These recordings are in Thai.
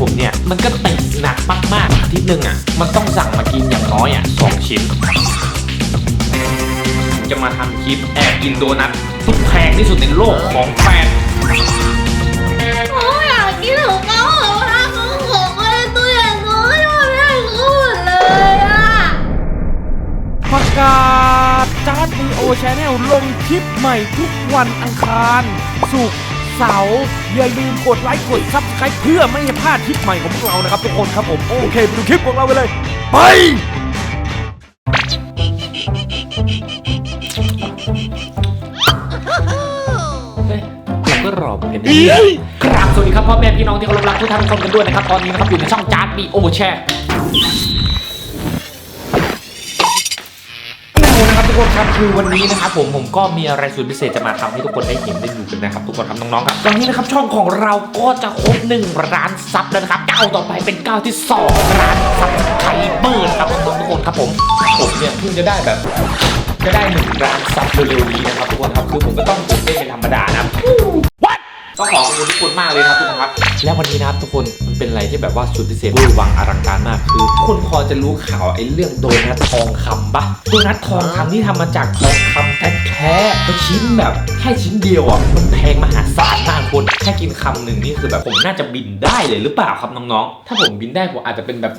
ผมเนี่ย มันก็ติดหนักมากๆอาทิตย์หนึ่งอะ มันต้องสั่งมากินอย่างน้อยอะสองชิ้น จะมาทำคลิปแอบกินโดนัทที่แพงที่สุดในโลกของแฟนโอ้ยอยากกินของเขาของทางของของอะไรตัวอย่างน้อยอะไม่ให้เขาหมดเลยอะประกาศจาร์ดมีโอชแนลลงคลิปใหม่ทุกวันอังคารศุกร์ เสาร์อย่าลืมกดไลค์กดซับสไครต์เพื่อไม่ให้พลาดคลิปใหม่ของพวกเรานะครับทุกคนครับผมโอเคไปดูคลิปของเรากันเลย ไปเฮ้ยเราก็รอกันดีครับสวัสดีครับพ่อแม่พี่น้องที่เคารพรักทุกท่านทุกคนกันด้วยนะครับตอนนี้นะครับอยู่ในช่องจาร์ดบีโอแชร์ ครับทุกคนครับคือวันนี้นะครับผมผมก็มีอะไรสุดพิเศษจะมาทำให้ทุกคนได้เห็นได้ดูกันนะครับทุกคนครับน้องๆครับตอนนี้นะครับช่องของเราก็จะครบ1ร้านซับแล้วนะครับก้าวต่อไปเป็นก้าวที่2ร้านซับไทเบอร์นครับทุกคนครับผมผมเนี่ยเพิ่งจะได้แบบจะได้หนึ่งร้านซับเร็วๆนี้นะครับทุกคนครับคือผมก็ต้องตื่นเต้นเป็นธรรมดานะ What ก็ขอขอบคุณทุกคนมากเลยนะครับทุกคนครับ และวันนี้นะครับทุกคนมันเป็นอะไรที่แบบว่าสุดพิเศษเวอร์วังอลังการมากคือคุณพอจะรู้ข่าวไอ้เรื่องโดนัททองคำปะโดนัททองคำที่ทำมาจากทองคำแท้ๆแล้วชิ้นแบบแค่ชิ้นเดียวอะมันแพงมหาศาลมากคนแค่กินคำหนึ่งนี่คือแบบผมน่าจะบินได้เลยหรือเปล่าครับน้องๆ ถ้าผมบินได้ผมอาจจะเป็นแบบ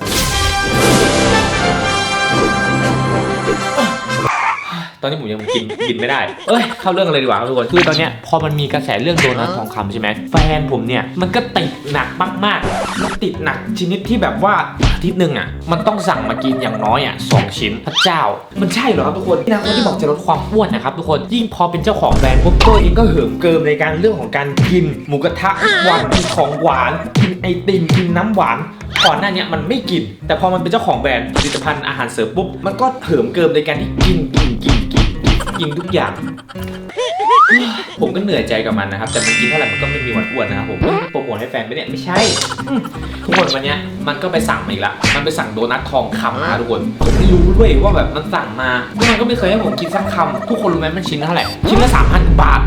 ตอนนี้ผมยังกินกินไม่ได้เอ้ยเข้าเรื่องอะไรดีกว่าครับทุกคนคือตอนเนี้ยพอมันมีกระแสเรื่องโดนัททองคำใช่ไหมแฟนผมเนี่ยมันก็ติดหนักมากๆมันติดหนักชนิดที่แบบว่าอาทิตย์หนึ่งอะมันต้องสั่งมากินอย่างน้อยอะสองชิ้นพระเจ้า มันใช่เหรอครับทุกคนที่นะคนที่บอกจะลดความอ้วนนะครับทุกคนยิ่งพอเป็นเจ้าของแบรนด์ปุ๊บตัวเองก็เหิมเกิมในการเรื่องของการกินหมูกระทะทุกวันกินของหวานกินไอติมกินน้ำหวานก่อนหน้าเนี้ยมันไม่กิน แต่พอมันเป็นเจ้าของแบรนด์ผลิตภัณฑ์อาหารเสริมปุ๊บมันก็เหิมเกิมในการที่กินกินกินกินกินกินทุกอย่าง ผมก็เหนื่อยใจกับมันนะครับ แต่มันกินเท่าไหร่มันก็ไม่มีวันอ้วนนะครับผมโปรโมทให้แฟนไปเนี่ยไม่ใช่ทุกคนวันนี้มันก็ไปสั่งมาอีกละ มันไปสั่งโดนัททองคำมาทุกคน ผมไม่รู้ด้วยว่าแบบมันสั่งมาแล้วมันก็ไม่เคยให้ผมกินสักคำทุกคนรู้ไหมมันชิ้นเท่าไหร่ ชิ้นละสามพันบาท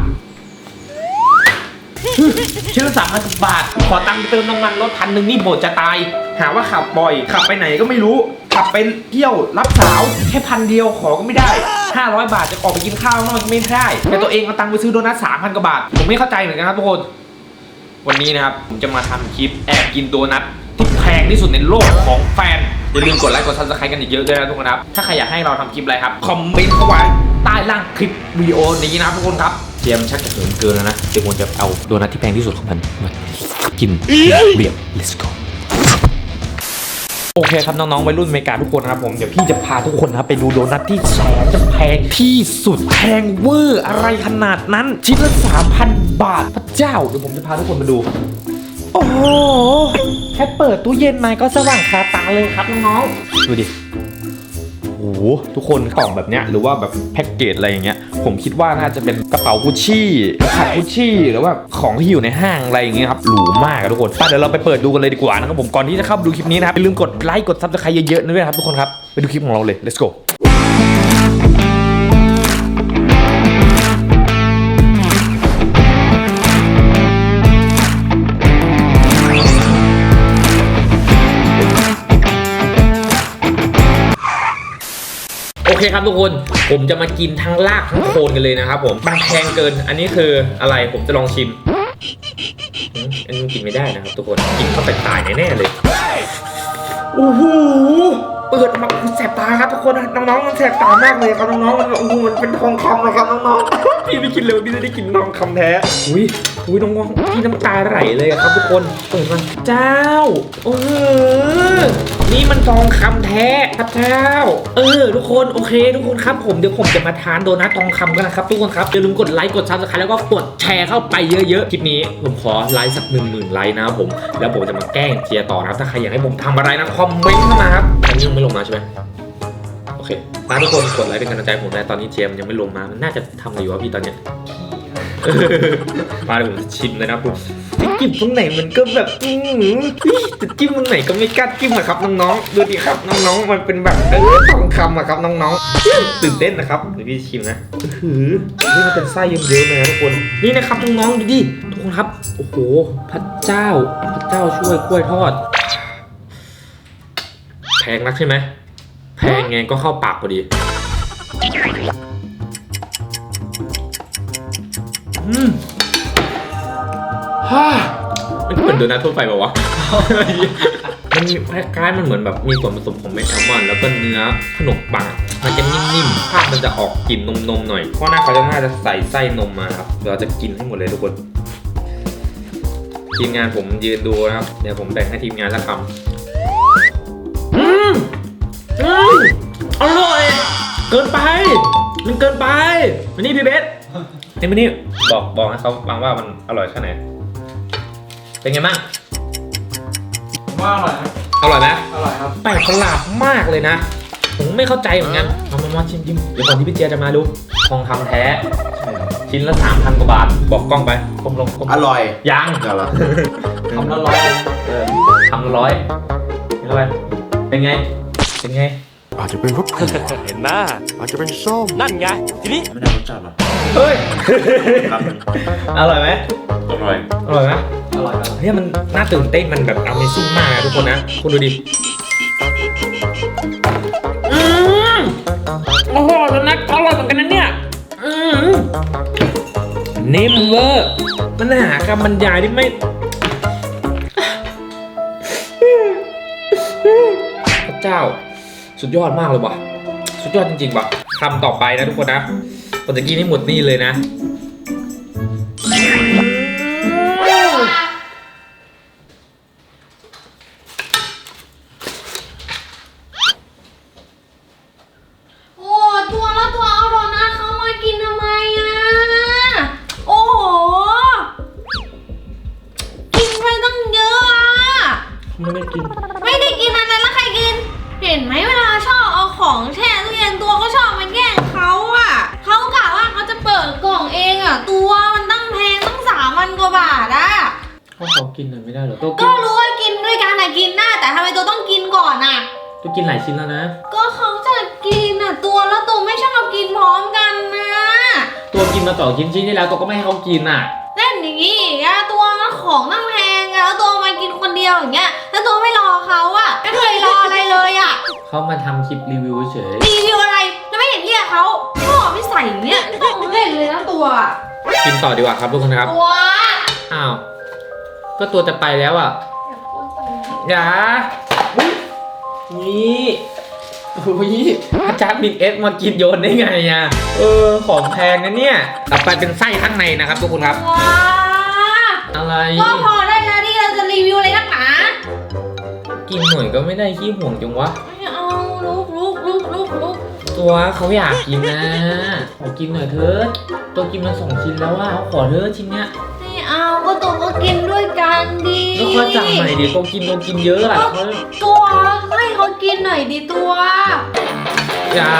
ชิ้นละสามพันบาท ขอตังค์เติมน้ำมันรถพันหนึ่งนี่โบดจะตาย หาว่าขับบ่อย ขับไปไหนก็ไม่รู้ ขับไปเที่ยวรับสาวแค่พันเดียวขอก็ไม่ได้ 500 บาทจะออกไปกินข้าวนอกก็ไม่ได้ แต่ตัวเองเอาตังค์ไปซื้อโดนัทสามพันกว่าบาท ผมไม่เข้าใจเหมือนกันครับทุกคน วันนี้นะครับ ผมจะมาทำคลิปแอบกินโดนัทที่แพงที่สุดในโลกของแฟน อย่าลืมกดไลค์กดซับสไครต์กันเยอะๆด้วยนะทุกคนครับ ถ้าใครอยากให้เราทำคลิปอะไรครับ คอมเมนต์เข้าไว้ใต้ล่างคลิปวิดีโอนี้นะครับทุกคนครับเจมส์ชักจะเหินเกินแล้วนะเดี๋ยวผมจะเอาโดนัทที่แพงที่สุดของมันมากินเรียบ let's go โอเคครับน้องๆวัยรุ่นอเมริกาทุกคนนะครับผมเดี๋ยวพี่จะพาทุกคนนะครับไปดูโดนัทที่แสนจะแพงที่สุดแพงเวอร์อะไรขนาดนั้นชิ้นละ3,000บาทพระเจ้าเดี๋ยวผมจะพาทุกคนมาดู โอ้โหแค่เปิดตู้เย็นมาก็สว่างคาตาเลยครับน้องๆดูดิโอ้โหทุกคนกล่องแบบเนี้ยหรือว่าแบบแพ็กเกจอะไรอย่างเงี้ย ผมคิดว่าน่าจะเป็นกระเป๋ากุชชี่ขัดกุชชี่หรือว่าของที่อยู่ในห้างอะไรอย่างเงี้ยครับหรูมากอะทุกคนไปเดี๋ยวเราไปเปิดดูกันเลยดีกว่านะครับผมก่อนที่จะเข้าไปดูคลิปนี้นะครับอย่าลืมกดไลค์กดซับสไครต์เยอะๆด้วยนะครับทุกคนครับไปดูคลิปของเราเลย let's go เคครับทุกคนผมจะมากินทั้งรากทั้งโคนกันเลยนะครับผมมันแพงเกิน อันนี้คืออะไรผมจะลองชิมอืมอันนี้กินไม่ได้นะครับทุกคนกินเข้าไปตายแน่ๆเลยโอ้โห เปิดมาแสบตาครับทุกคนน้องๆมันแสบตามากเลยครับน้องๆมันโอ้โหมันเป็นทองคำนะครับน้องๆพี่ไม่กินเลยพี่จะได้กินทองคำแท้อุ้ยอุ้ยน้องๆพี่น้ำตาไหลเลยครับทุกคนเปิดมาเจ้าโอ้โหนี่มันทองคำแท้พระเจ้า เออ ทุกคนโอเค ทุกคนครับผมเดี๋ยวผมจะมาทานโดนัททองคำกันนะครับทุกคนครับอย่าลืมกดไลค์กดซับสไครต์แล้วก็กดแชร์เข้าไปเยอะๆคลิปนี้ผมขอไลค์สักหนึ่งหมื่นไลค์นะครับผมแล้วผมจะมาแกล้งเจียต่อนะครับถ้าใครอยากให้ผมทำอะไรนะคอมเมนต์เข้ามาครับอันนี้ยังไม่ลงมาใช่ไหมโอเคมาทุกคนกดไลค์เป็นกำลังใจให้ผมนะตอนนี้เจมส์ยังไม่ลงมามันน่าจะทำอะไรอยู่วะพี่ตอนเนี้ย มาเดี๋ยวผมจะชิมเลยนะครับผมจิ้มตรงไหนมันก็แบบอื้อหือจะจิ้มตรงไหนก็ไม่กล้าจิ้มอะครับน้องๆดูดิครับน้องๆมันเป็นแบบเออทองคำอะครับน้องๆตื่นเต้นนะครับเดี๋ยวพี่ชิมนะอื้อหือนี่มันเป็นไส้เยิ้มๆเลยนะทุกคนนี่นะครับน้องๆดูดิทุกคนครับโอ้โหพระเจ้าพระเจ้าช่วยกล้วยทอดแพ งนักใช่ไหม แพงไงก็เข้าปากพอดีอืมฮ่ามันเหมือนโดนัททั่วไปเปล่าวะ มันมีคล้ายๆมันเหมือนแบบมีส่วนผสมของเม็ดแอลมอนด์แล้วก็เนื้อขนมปังอะมันจะนิ่มๆภาพมันจะออกกลิ่นนมๆหน่อย เพราะหน้าเขาจะน่าจะใส่ไส้นมมาครับเดี๋ยวเราจะกินให้หมดเลยทุกคน ทีมงานผมยืนดูนะครับ เดี๋ยวผมแบ่งให้ทีมงานสักคำอืม อืมอร่อย เกินไป มันเกินไปมานี่พี่เบสนี่มานี่บอกบอกให้เขาฟังว่ามันอร่อยแค่ไหน เป็นไงบ้างว่าอร่อยครับอร่อยไหมอร่อยครับ แปลกประหลาดมากเลยนะ ผมไม่เข้าใจเหมือนกันมามามาชิมชิมเดี๋ยวก่อนที่พี่เจียจะมาดูทองคำแท้ ชิ้นละสามพันกว่าบาท บอกกล้องไปกลมลงกลมอร่อยยังเดี๋ยวละคำละร้อยเออคำละร้อยนี่เข้าไปเป็นไง เป็นไง อาจจะเป็นรสเผ็ดเห็นหน้า อาจจะเป็นส้มนั่นไง ทีนี้ไม่ได้รสจัดหรอเฮ้ย ครับอร่อยไหมอร่อย อร่อยไหมอร่อยครับเนี่ยมันน่าตื่นเต้นมันแบบ Amazing มากนะทุกคนนะ คุณดูดิอืมโอ้โหแล้วนักอร่อยเหมือนกันนะเนี่ยอืมนิ่มเวอร์มันหาคำบรรยายที่ไม่พระเจ้า สุดยอดมากเลยว่ะ สุดยอดจริงๆว่ะคำต่อไปนะทุกคนนะผมจะกินให้หมดนี่เลยนะ เขาขอกินหน่อยไม่ได้เหรอตัวกิก็นรู้ว่ากินด้วยกันอะกินได้แต่ทำไมตัวต้องกินก่อนอะตัวกินหลายชิ้นแล้วนะ ก็เขาจะกินอะตัวแล้วตัวไม่ชอบกินพร้อมกันนะตัวกินมาต่อชิ้นชิ้นที่แล้วตัวก็ไม่ให้เขากินอะ เล่นอย่างนี้อีกอะตัวมันของตั้งแพงอะแล้วตัวมากินคนเดียวอย่างเงี้ย แล้วตัวไม่รอเขาอะไม่เคยรออะไรเลยอะเขามาทำคลิปรีวิวเฉย รีวิวอะไรแล้วไม่เห็นเรียกเขาชอบไม่ใส่อย่างเงี้ยต้องเล่นเลยนะตัว กินต่อดีกว่าครับทุกคนครับ ตัว อ้าว ก็ตัวจะไปแล้วอะอย่าอุ๊ยนี่โอ้ยอาจารย์บิ๊กเอสมากินโยนได้ไงอะเออของแพงนะเนี่ยต่อไปเป็นไส้ข้างในนะครับทุกคนครับ ว้าอะไร ก็พอได้แล้วที่เราจะรีวิวอะไรนักหนากินหน่อยก็ไม่ได้ขี้ห่วงจังวะไม่เอาลุกลุกลุกลุกลุกตัวเขาอยากกินนะขอกินหน่อยเถอะตัวกินมาสองชิ้นแล้วว่าเขาขอเถอะชิ้นเนี้ย ไม่เอาก็ตัวก็กินด้วยกันดีแล้วเขาสั่งใหม่ดิตัวกินตัวกินเยอะอะเขาตัวให้เขากินหน่อยดิตัวอย่า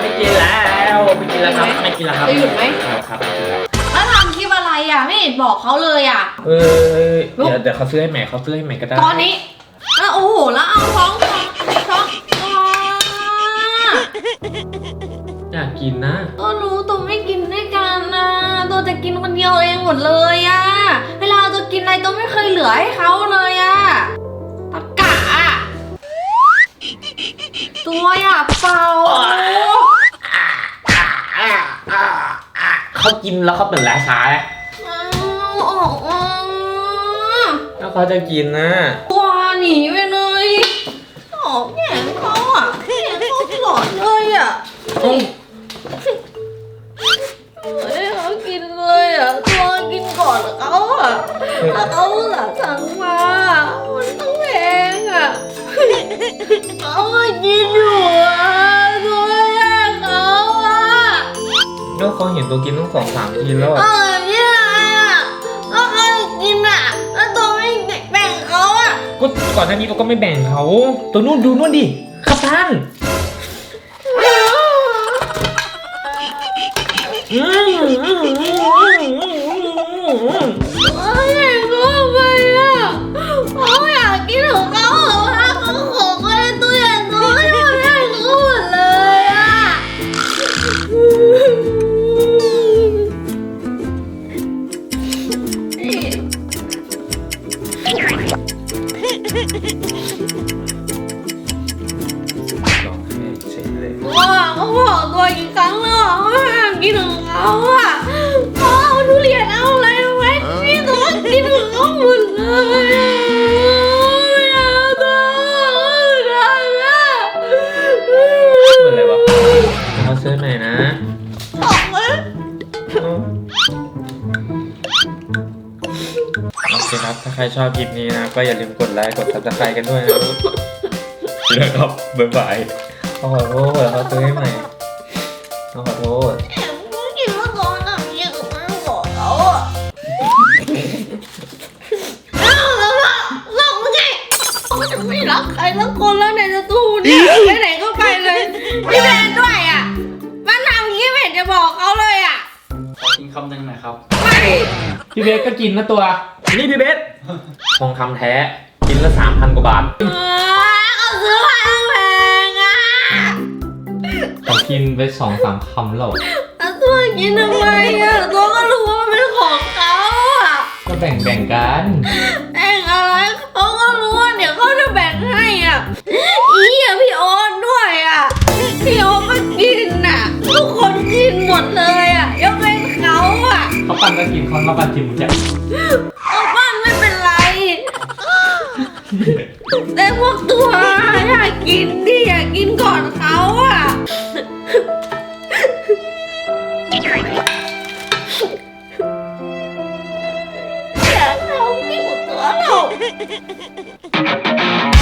ไม่กินแล้วไม่กินแล้วครับไม่กินแล้วครับจะหยุดไหมครับครับไม่กินแล้วแล้วทำคลิปอะไรอะไม่เห็นบอกเขาเลยอะ เออเดี๋ยวเดี๋ยวเขาซื้อให้ใหม่เขาซื้อให้ใหม่ก็ได้ตอนนี้แล้วโอ้โหแล้วเอาท้องท้องท้องว้าอยากกินนะก็รู้ตัวไม่กินด้วยกันนะ ตัวจะกินคนเดียวเองหมดเลยอะเวลาตัวกินอะไรตัวไม่เคยเหลือให้เขาเลยอะตะกะอะตัวอยากเป่าเขากินแล้วเขาเป็นราชาแล้วเอาออกมาแล้วเขาจะกินนะตัวหนีไป ตัวกินต้องสองสามทีแล้วเออะอเนี่ยอะก็เขากินอะแล้วตัวไม่แบ่งเขาอะก็ก่อนหน้านี้เราก็ไม่แบ่งเขา ตัวนู่นดูนู่นดิขับท่านอืมอืมอืมอืมอืม ใครชอบคลิปนี้นะ ก็อย่าลืมกดไลค์ กด subscribe กันด้วยนะครับแล้วครับบ๊ายบายเขาขอโทษเขาซื้อให้ใหม่เขาขอโทษแอบมึงกินมาก่อนอะมีกับมันบอกเขาอะเอ้าแล้วล่ะหลอกมึงไงเขาจะไม่รักใครสักคนแล้วในสตูเนี่ยไปไหนก็ไปเลยพี่แมนด้วยอะมันทำอย่างนี้ไม่เห็นจะบอกเขาเลยอะ ขอกินคำหนึ่งหน่อยครับไม่พี่เบสก็กินนะตัวนี่พี่เบส ทองคำแท้กินละสามพันกว่าบาทเออเขาซื้อมาแพงอะผมกินไปสองสามคำแล้วแล้วตัวกินทำไมอะตัวก็รู้ว่ามันเป็นของเขาอะก็แบ่งแบ่งกันแบ่งอะไรเขาก็รู้ว่าเดี๋ยวเขาจะแบ่งให้อะอีอะพี่โอ๊ตด้วยอะพี่โอ๊ตก็กินอะทุกคนกินหมดเลยอะยกเว้นเขาอะเขาปั้นก็กินเขามาปั้นกินหมดจ้ะ Ha ha ha ha!